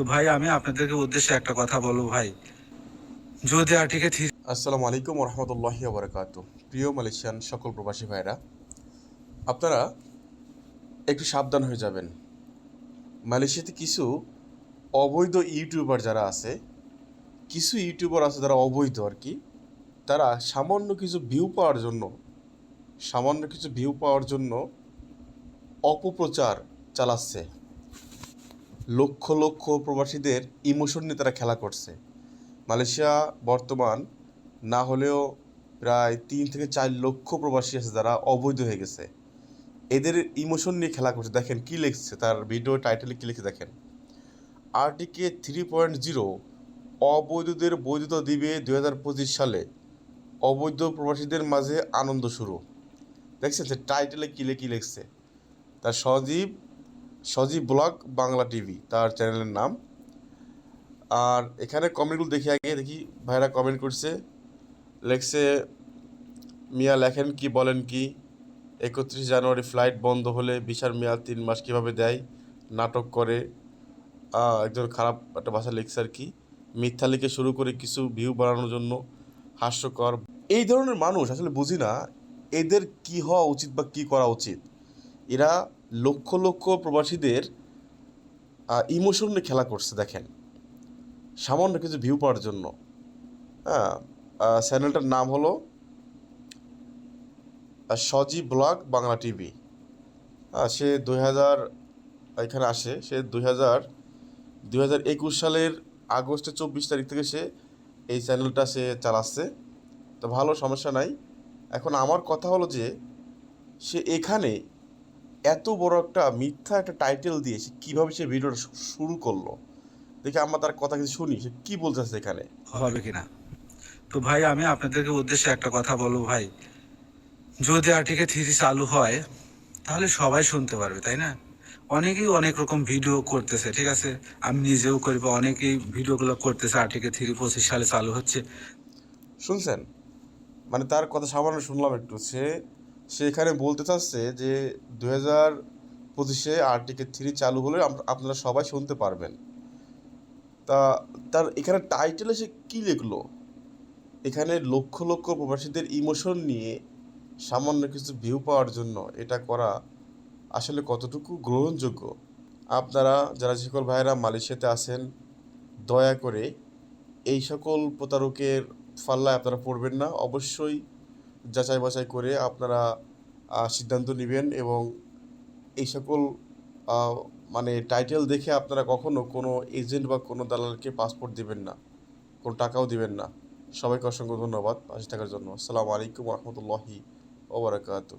তো ভাই, আমি আপনাদেরকে উদ্দেশ্যে একটা কথা বলব ভাই। যদি আর্টিকে থ্রি আসসালামু আলাইকুম রহমতুল্লাহি বরকাত প্রিয় মালয়েশিয়ান সকল প্রবাসী ভাইরা আপনারা একটু সাবধান হয়ে যাবেন। মালয়েশিয়াতে কিছু অবৈধ ইউটিউবার যারা আছে, কিছু ইউটিউবার আছে যারা অবৈধ আর কি, তারা সামান্য কিছু ভিউ পাওয়ার জন্য, সামান্য কিছু ভিউ পাওয়ার জন্য অপপ্রচার চালাচ্ছে। লক্ষ লক্ষ প্রবাসীদের ইমোশন নিয়ে তারা খেলা করছে। মালয়েশিয়া বর্তমান না হলেও প্রায় তিন থেকে চার লক্ষ প্রবাসী আছে যারা অবৈধ হয়ে গেছে। এদের ইমোশন নিয়ে খেলা করছে। দেখেন কী লিখছে, তার ভিডিও টাইটেলে কী লিখছে দেখেন। আরটিকে থ্রি পয়েন্ট জিরো অবৈধদের বৈধতা দিবে দুই হাজার পঁচিশ সালে। অবৈধ প্রবাসীদের মাঝে আনন্দ শুরু। দেখছেন যে টাইটেলে কী কী লিখছে? তার সজীব সজীব ব্লগ, বাংলা টিভি, তার চ্যানেলের নাম। আর এখানে কমেন্টগুলো দেখি আগে, দেখি ভাইরা কমেন্ট করছে। লেখছে, মিয়া লেখেন কি, বলেন কি, একত্রিশ জানুয়ারি ফ্লাইট বন্ধ হলে বিশাল মেয়াদ তিন মাস কীভাবে দেয়, নাটক করে। একজন খারাপ একটা ভাষা লিখছে আর কি, মিথ্যা লিখে শুরু করে কিছু ভিউ বাড়ানোর জন্য হাস্যকর। এই ধরনের মানুষ, আসলে বুঝি না, এদের কি হওয়া উচিত বা কি করা উচিত? এরা লক্ষ লক্ষ প্রবাসীদের ইমোশন নিয়ে খেলা করছে দেখেন। সামান্য কিছু ভিউ পাওয়ার জন্য। হ্যাঁ চ্যানেলটার নাম হলো আহ, সজি ব্লগ বাংলা টিভি। সে দুই হাজার এখানে আসে সে দুই হাজার দুই হাজার একুশ সালের আগস্টের চব্বিশ তারিখ থেকে সে এই চ্যানেলটা সে চালাচ্ছে। তো ভালো সমস্যা নাই। এখন আমার কথা হলো যে সে এখানে এত বড় একটা মিথ্যা একটা টাইটেল দিয়ে সে কীভাবে সে ভিডিওটা শুরু করল? দেখে আমরা তার কথা কিছু শুনি সে কী বলতেছে এখানে? হবে কিনা? তো ভাই আমি আপনাদেরকে উদ্দেশ্যে একটা কথা বলব ভাই। যদি আর্টিকে থ্রি চালু হয় তাহলে সবাই শুনতে পারবে তাই না? অনেকেই অনেক রকম ভিডিও করতেছে ঠিক আছে? আমি নিজেও করি বা অনেকেই ভিডিওগুলো করতেছে আর্টিকে থ্রি পঁচিশ সালে চালু হচ্ছে। শুনছেন? মানে তার কথা সামান্য শুনলাম একটু সে সে এখানে বলতে চাচ্ছে যে দু হাজার পঁচিশে আর্টিকে থ্রি চালু হলে আপনারা সবাই শুনতে পারবেন। তা, তার এখানে টাইটেলে সে কী লিখলো? এখানে লক্ষ লক্ষ প্রবাসীদের ইমোশন নিয়ে সামান্য কিছু ভিউ পাওয়ার জন্য এটা করা আসলে কতটুকু গ্রহণযোগ্য? আপনারা যারা সকল ভাইয়েরা মালয়েশিয়াতে আছেন, দয়া করে এই সকল প্রতারকের ফাল্লায় আপনারা পড়বেন না। অবশ্যই যাচাই বাছাই করে আপনারা সিদ্ধান্ত নেবেন এবং এই সকল মানে টাইটেল দেখে আপনারা কখনো কোনো এজেন্ট বা কোনো দালালকে পাসপোর্ট দিবেন না, কোনো টাকাও দিবেন না। সবাইকে অসংখ্য ধন্যবাদ। পাশে থাকার জন্য। আসসালামু আলাইকুম রহমতুল্লাহি ওবরাকাতু